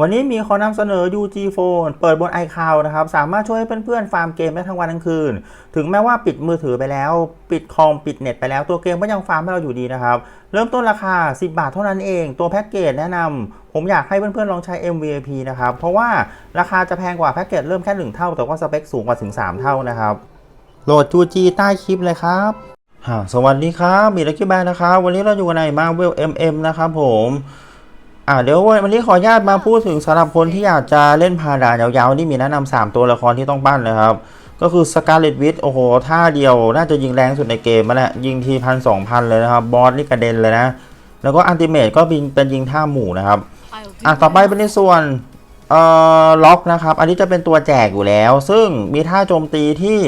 วันนี้มีขอนำเสนอ UG Phone เปิดบน iCloud นะครับ สามารถช่วยให้เพื่อนๆ ฟาร์มเกมได้ทั้งวันทั้งคืน ถึงแม้ว่าปิดมือถือไปแล้ว ปิดคอม ปิดเน็ตไปแล้วตัวเกมก็ยังฟาร์มให้เราอยู่ดีนะครับ เริ่มต้นราคา 10 บาทเท่านั้นเอง ตัวแพ็กเกจแนะนำผมอยากให้เพื่อนๆ ลองใช้ MVP นะครับ เพราะว่าราคาจะแพงกว่าแพ็กเกจเริ่มแค่ 1 เท่า แต่ว่าสเปคสูงกว่าถึง 3 เท่านะครับโหลด UG ใต้คลิปเลยครับอ่าสวัสดีครับมีลักกี้แบนนะครับวันนี้เราอยู่กันใน Marvel MM นะครับผม อ่าเดี๋ยววันนี้ขออนุญาตมาพูดถึงสำหรับคนที่อยากจะเล่นพาดายาวๆนี่มีแนะนำสามตัวละครที่ต้องปั้นเลยครับ ก็คือ Scarlet Witch โอ้โหท่าเดียว น่าจะยิงแรงสุดในเกมมาแหละยิงทีพันสองพันเลยนะครับบอสนี่กระเด็นเลยนะ แล้วก็อันติเมตก็เป็นเป็นยิงท่าหมู่นะครับอะต่อไปเป็นในส่วนเอ่อล็อกนะครับ อันนี้จะเป็นตัวแจกอยู่แล้ว ซึ่งมีท่าโจมตีที่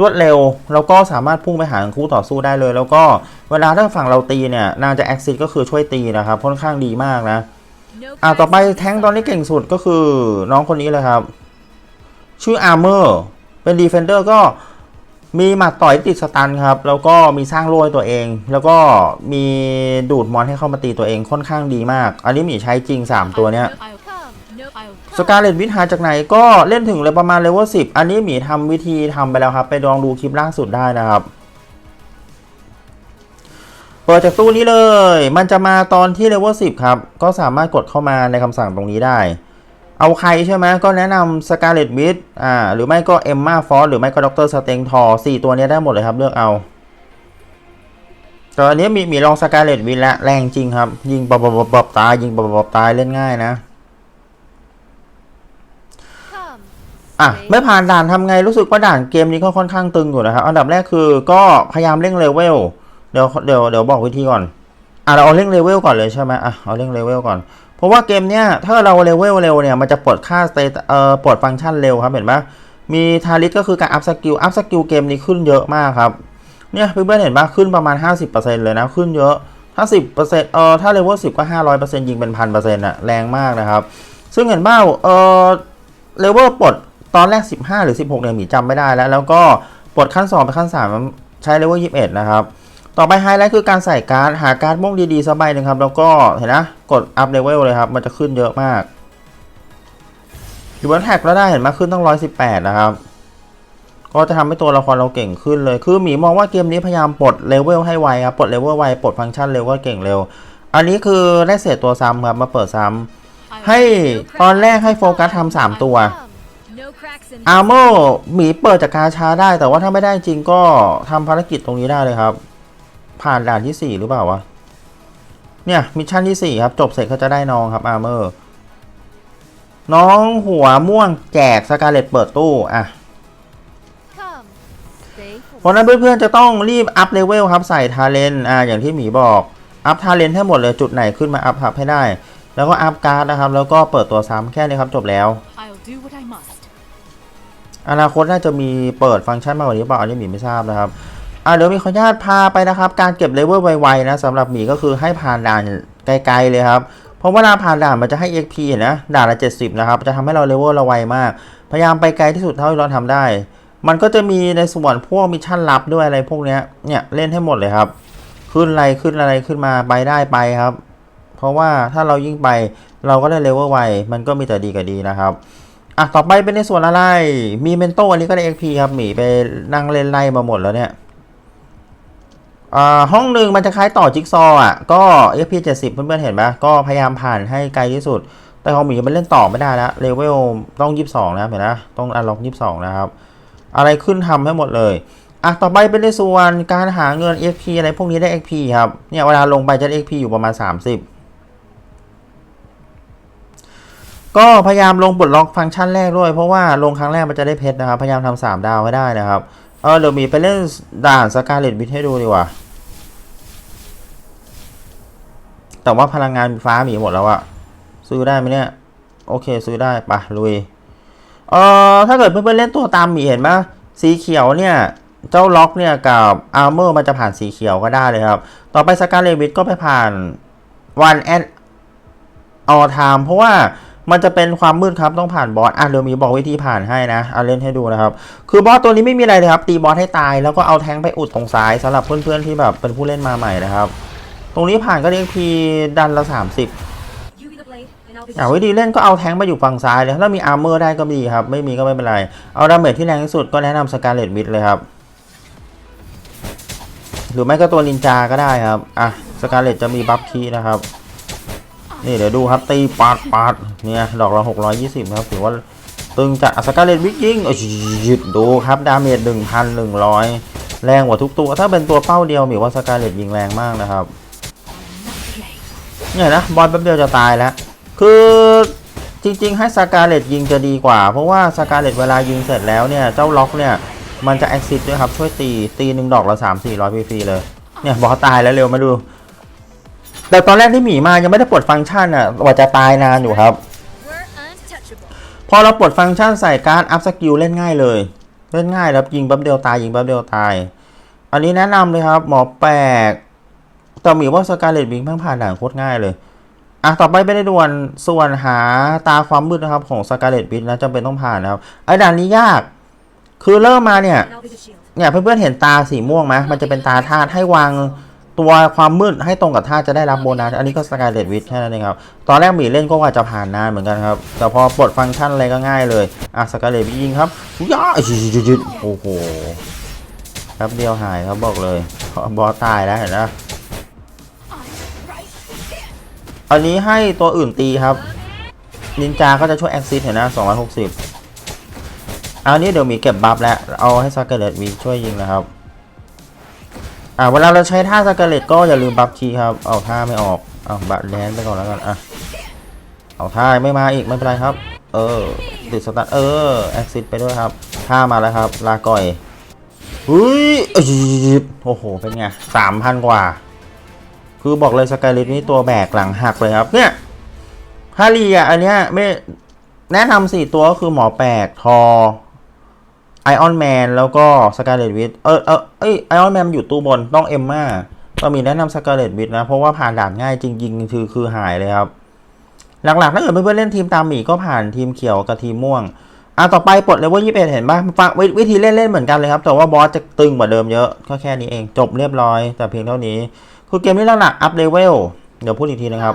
รวดเร็ว แล้วก็สามารถพุ่งไปหาคู่ต่อสู้ได้เลย แล้วก็เวลาถ้าฝั่งเราตีเนี่ยนางจะแอคซิสก็คือช่วยตีนะครับค่อนข้างดีมากนะอะต่อไปแท้งตอนนี้เก่งสุดก็คือน้องคนนี้เลยครับ ชื่ออาร์เมอร์เป็นดีเฟนเดอร์ก็มีหมัดต่อยติดสตันครับ แล้วก็มีสร้างโล่ตัวเอง แล้วก็มีดูดมอนให้เข้ามาตีตัวเองค่อนข้างดีมาก อันนี้มีใช้จริง 3 ตัวเนี้ย สกาเลตวิทหาจากไหนก็เล่นถึงเลยประมาณเลเวลสิบอันนี้หมีทำวิธีทำไปแล้วครับ ไปลองดูคลิปล่าสุดได้นะครับ เปิดจากตู้นี้เลย มันจะมาตอนที่เลเวลสิบครับ ก็สามารถกดเข้ามาในคำสั่งตรงนี้ได้ เอาใครใช่ไหมก็แนะนำสกาเลตวิทอ่าหรือไม่ก็เอมมาฟอสหรือไม่ก็ด็อกเตอร์สเตงทอสี่ตัวนี้ได้หมดเลยครับเลือกเอาต่อันนี้มีมีลองสกาเลตวิทแล้วแรงจริงครับ ยิงบบบบบตายยิงบบบบตายเล่นง่ายนะ อะไม่ผ่านด่านทำไงรู้สึกว่าด่านเกมนี้ก็ค่อนข้างตึงอยู่นะครับ อันดับแรกคือก็พยายามเร่งเลเวลเดี๋ยวเดี๋ยวเดี๋ยวบอกวิธีก่อนอะเราเอาเร่งเลเวลก่อนเลยใช่ไหมอะเอาเร่งเลเวลก่อน เพราะว่าเกมเนี้ยถ้าเราเลเวลเร็วเนี่ยมันจะปลดค่าสเตตเอ่อปลดฟังก์ชันเร็วครับเห็นปะมีทาริสก็คือการอัพสกิลอัพสกิลเกมนี้ขึ้นเยอะมากครับเนี่ยเพื่อนๆเห็นปะขึ้นประมาณ 50%เลยนะขึ้นเยอะถ้า10%เอ่อถ้าเลเวล10 ก็ 500%ยิงเป็นพันเปอร์เซ็นต์อะแรงมากนะครับ ซึ่งเห็นเปล่าเอ่อเลเวลปลด ตอนแรก 15 หรือ 16เนี่ยหมีจำไม่ได้แล้ว แล้วก็ปลดขั้น 2 ไปขั้น3ใช้เลเวล21 นะครับ ต่อไปไฮไลท์คือการใส่การ์ด หาการ์ดม่วงดีๆสักใบหนึ่งครับ แล้วก็เห็นนะ กดอัพเลเวลเลยครับ มันจะขึ้นเยอะมากอยู่บนแท็กแล้วได้เห็นไหมขึ้นตั้ง 118 นะครับ ก็จะทำให้ตัวละครเราเก่งขึ้นเลย คือหมีมองว่าเกมนี้พยายามปลดเลเวลให้ไวครับ ปลดเลเวลไว ปลดฟังก์ชันเร็วก็เก่งเร็ว อันนี้คือได้เศษตัวซ้ำครับ มาเปิดซ้ำให้ตอนแรกให้โฟกัสทำสามตัว อาร์โมหมีเปิดจากกาชาได้ แต่ว่าถ้าไม่ได้จริงก็ทำภารกิจตรงนี้ได้เลยครับ ผ่านด่านที่ 4 หรือเปล่าวะ เนี่ย มิชชั่นที่ 4 ครับ จบเสร็จเขาจะได้น้องครับอาร์เมอร์น้องหัวม่วงแจกสกาเลตเปิดตู้ อะเพราะนั้นเพื่อนๆจะต้องรีบอัพเลเวลครับใส่ทาเลนอ่าอย่างที่หมีบอก อัพทาเลนให้หมดเลยจุดไหนขึ้นมาอัพให้ได้ แล้วก็อัพการ์ดนะครับ แล้วก็เปิดตัวซ้ำแค่นี้ครับจบแล้ว อนาคตน่าจะมีเปิดฟังก์ชันมากกว่านี้เปล่าอันนี้หมีไม่ทราบนะครับอ่าเดี๋ยวมีขออนุญาตพาไปนะครับ การเก็บเลเวลไวๆนะสำหรับหมีก็คือให้ผ่านด่านไกลๆเลยครับ เพราะเวลาผ่านด่านมันจะให้ XP นะด่านละ 70 นะครับ จะทำให้เราเลเวลเราไวมาก พยายามไปไกลที่สุดเท่าที่เราทำได้ มันก็จะมีในส่วนพวกมิชชั่นลับด้วยอะไรพวกเนี้ยเนี่ยเล่นให้หมดเลยครับ ขึ้นอะไรขึ้นอะไรขึ้นมาไปได้ไปครับ เพราะว่าถ้าเรายิ่งไปเราก็ได้เลเวลไวมันก็มีแต่ดีกับดีนะครับ อะต่อไปเป็นในส่วนอะไร มีเมนโตอันนี้ก็ได้ XP ครับหมีไปนั่งเล่นไล่มาหมดแล้วเนี่ยอ่าห้องหนึ่งมันจะคล้ายต่อจิ๊กซอว์อะ ก็ XP 70 เพื่อนๆเห็นไหมก็พยายามผ่านให้ไกลที่สุด แต่ของหมีมันเล่นต่อไม่ได้แล้วเลเวลต้อง 22 นะครับเห็นนะต้องอันล็อก 22 นะครับ อะไรขึ้นทำให้หมดเลยอะต่อไปเป็นในส่วนการหาเงิน XP อะไรพวกนี้ได้ XP ครับเนี่ยเวลาลงไปจะได้ XP อยู่ประมาณ 30 ก็พยายามลงปลดล็อกฟังก์ชันแรกด้วย เพราะว่าลงครั้งแรกมันจะได้เพชรนะครับ พยายามทำสามดาวให้ได้นะครับ เออเดี๋ยวมีไปเล่นด่านสกาเลตวิทให้ดูดีกว่า แต่ว่าพลังงานฟ้ามีหมดแล้วอะซื้อได้ไหมเนี่ย โอเคซื้อได้ปะลุย เออถ้าเกิดเพื่อนๆเล่นตัวตามมีเห็นไหมสีเขียวเนี่ยเจ้าล็อกเนี่ยกับอาร์เมอร์มันจะผ่านสีเขียวก็ได้เลยครับ ต่อไปสกาเลตวิทก็ไปผ่านวันแอดออทามเพราะว่า มันจะเป็นความมืดครับต้องผ่านบอสอะเดี๋ยวมีบอกวิธีผ่านให้นะเอาเล่นให้ดูนะครับ คือบอสตัวนี้ไม่มีอะไรเลยครับ ตีบอสให้ตายแล้วก็เอาแทงไปอุดตรงซ้ายสำหรับเพื่อนๆที่แบบเป็นผู้เล่นมาใหม่นะครับ ตรงนี้ผ่านก็เรียกพีดันละ 30 You be the blade, and I'll be อะ the วิธีเล่นก็เอาแทงไปอยู่ฝั่งซ้ายเลยถ้ามีอาร์เมอร์ได้ก็ดีครับ ไม่มีก็ไม่เป็นไร เอาดาเมจที่แรงที่สุดก็แนะนำสกาเลตมิดเลยครับหรือไม่ก็ตัวนินจาก็ได้ครับอะสกาเลตจะมีบัฟคีนะครับ นี่เดี๋ยวดูครับตีปาดปาดเนี่ยดอกละ620นะครับถือว่าตึงจัดสกาเลตวิกยิงเอ้ยหยุดดูครับดาเมจ1,100แรงกว่าทุกตัว ถ้าเป็นตัวเป้าเดียวมีว่าสกาเลตยิงแรงมากนะครับเนี่ยนะบอลแป๊บเดียวจะตายแล้ว คือจริงๆ ให้สกาเลตยิงจะดีกว่า เพราะว่าสกาเลตเวลายิงเสร็จแล้วเนี่ย เจ้าล็อกเนี่ย มันจะแอคซิสด้วยครับ ช่วยตีตีหนึ่งดอกละ3 4 0 0ฟรีๆเลย เนี่ยบอสตายแล้วเร็วมาดู แต่ตอนแรกที่หมีมายังไม่ได้ปลดฟังก์ชันอะว่าจะตายนานอยู่ครับ พอเราปลดฟังก์ชันใส่การ์ดอัพสกิลเล่นง่ายเลย เล่นง่ายครับยิงแป๊บเดียวตายยิงแป๊บเดียวตาย อันนี้แนะนำเลยครับ หมอแปลกแต่หมีว่าสกาเลตบิงเพิ่งผ่านด่านโคตรง่ายเลยอะต่อไปไม่ได้ด่วนส่วนหาตาความมืดนะครับ ของสกาเลตบิงนะจำเป็นต้องผ่านนะครับไอ้ด่านนี้ยากคือเริ่มมาเนี่ยเนี่ยเพื่อนๆเห็นตาสีม่วงไหมมันจะเป็นตาธาตุให้วาง ตัวความมืดให้ตรงกับธาตุจะได้รับโบนัส อันนี้ก็สกายเลดวิทแค่นั้นเองครับ ตอนแรกหมีเล่นก็ว่าจะผ่านนานเหมือนกันครับ แต่พอปลดฟังก์ชันอะไรก็ง่ายเลย อะสกายเลดวิทยิงครับย่าจุดๆๆโอ้โหแป๊บเดียวหายครับบอกเลยบอสตายแล้วเห็นไหมอันนี้ให้ตัวอื่นตีครับนินจาก็จะช่วยแอคซิสเห็นนะ260อันนี้เดี๋ยวมีเก็บบัฟแล้ว เอาให้สกาเลตมีช่วยยิงนะครับ อ่าเวลาเราใช้ท่าสกเลตก็อย่าลืมบัฟคีครับ เอาท่าไม่ออก เอาบัตแดนไปก่อนแล้วกัน อะ เอาท่าไม่มาอีกไม่เป็นไรครับ เออติดสตาร์ทเออแอคซิสไปด้วยครับ ท่ามาแล้วครับ ลาก่อยอุ้ยเอ้ยโอ้โห เป็นไงสามพันกว่า คือบอกเลยสกาเลตนี่ตัวแบกหลังหักเลยครับ เนี่ยฮารีอะ อันเนี้ยไม่แนะนำสี่ตัวก็คือหมอแปลกทอ ไอออนแมนแล้วก็สกาเลตวิทเออเออเอ้ยไอออนแมนอยู่ตู้บนต้องเอมมาก็มีแนะนำสกาเลตวิทนะ เพราะว่าผ่านด่านง่ายจริงๆคือคือหายเลยครับ หลักๆถ้าเกิดเพื่อนๆเล่นทีมตามหมีก็ผ่านทีมเขียวกับทีมม่วงอะต่อไปปลดเลเวลยี่สิบเอ็ดเห็นปะฟังวิวิธีเล่นเล่นเหมือนกันเลยครับ แต่ว่าบอสจะตึงกว่าเดิมเยอะก็แค่นี้เองจบเรียบร้อย แต่เพียงเท่านี้ คือเกมนี้หลักๆอัพเลเวลเดี๋ยวพูดอีกทีนะครับ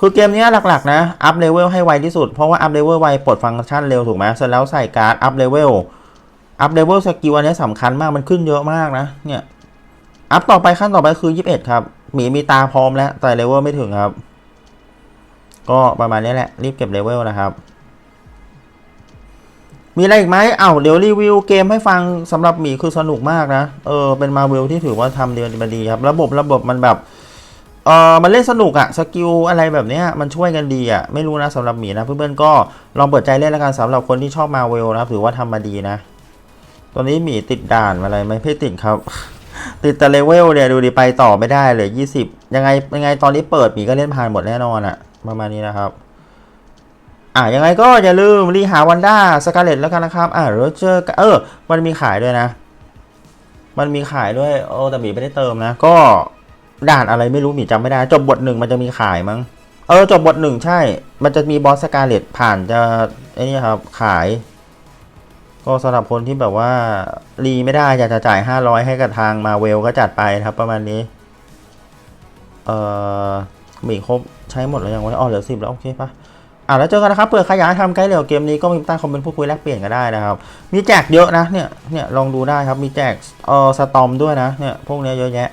คือเกมนี้หลักๆนะอัพเลเวลให้ไวที่สุดเพราะว่าอัพเลเวลไวปลดฟังก์ชันเร็วถูกไหมเสร็จแล้วใส่การ์ดอัพเลเวล อัพเลเวลสกิลอันนี้สำคัญมากมันขึ้นเยอะมากนะ เนี่ย อัพต่อไปขั้นต่อไปคือ 21 ครับ หมีมีตาพร้อมแล้ว แต่เลเวลไม่ถึงครับ ก็ประมาณนี้แหละ รีบเก็บเลเวลนะครับ มีอะไรอีกไหมเอ้าเดี๋ยวรีวิวเกมให้ฟังสำหรับหมีคือสนุกมากนะ เออ เป็นมาเวลที่ถือว่าทำเดียวมาดีครับ ระบบระบบมันแบบเออมันเล่นสนุกอะสกิลอะไรแบบเนี้ยมันช่วยกันดีอะไม่รู้นะสำหรับหมีนะเพื่อนๆก็ลองเปิดใจเล่นแล้วกันสำหรับคนที่ชอบมาเวลนะถือว่าทำมาดีนะ ตอนนี้หมีติดด่านอะไรไหมไม่ติดครับ ติดแต่เลเวลเนี่ยดูดิไปต่อไม่ได้เลยยี่สิบยังไงยังไงตอนนี้เปิดหมีก็เล่นผ่านหมดแน่นอนอะประมาณนี้นะครับ อะยังไงก็อย่าลืมรีหาวันด้าสกาเลตแล้วกันนะครับ อะโรเจอร์เออ มันมีขายด้วยนะ มันมีขายด้วยโอ้แต่หมีไม่ได้เติมนะ ก็ด่านอะไรไม่รู้หมีจำไม่ได้ จบบทหนึ่งมันจะมีขายมั้งเออจบบทหนึ่งใช่ มันจะมีบอสสกาเลตผ่านจะไอ้นี่ครับขาย ก็สำหรับคนที่แบบว่ารีไม่ได้อยากจะจ่าย 500 ให้กับทางมาเวลก็จัดไปครับประมาณนี้ เอ่อมีครบใช้หมดแล้วยังวะอ๋อเหลือสิบแล้ว โอเคปะอะแล้วเจอกันนะครับ เปิดขยายทำใกล้เร็วเกมนี้ก็มีใต้คอมเมนต์พูดคุยแลกเปลี่ยนกันได้นะครับ มีแจกเยอะนะเนี่ยเนี่ยลองดูได้ครับมีแจกเอ่อสตอมด้วยนะเนี่ยพวกนี้เยอะแยะ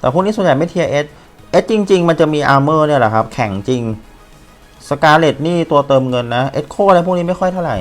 แต่พวกนี้ส่วนใหญ่ไม่เทียเอสเอสจริง ๆ มันจะมีอาร์เมอร์เนี่ยแหละครับ แข่งจริงสกาเลตนี่ตัวเติมเงินนะเอสโคอะไรพวกนี้ไม่ค่อยเท่าไหร่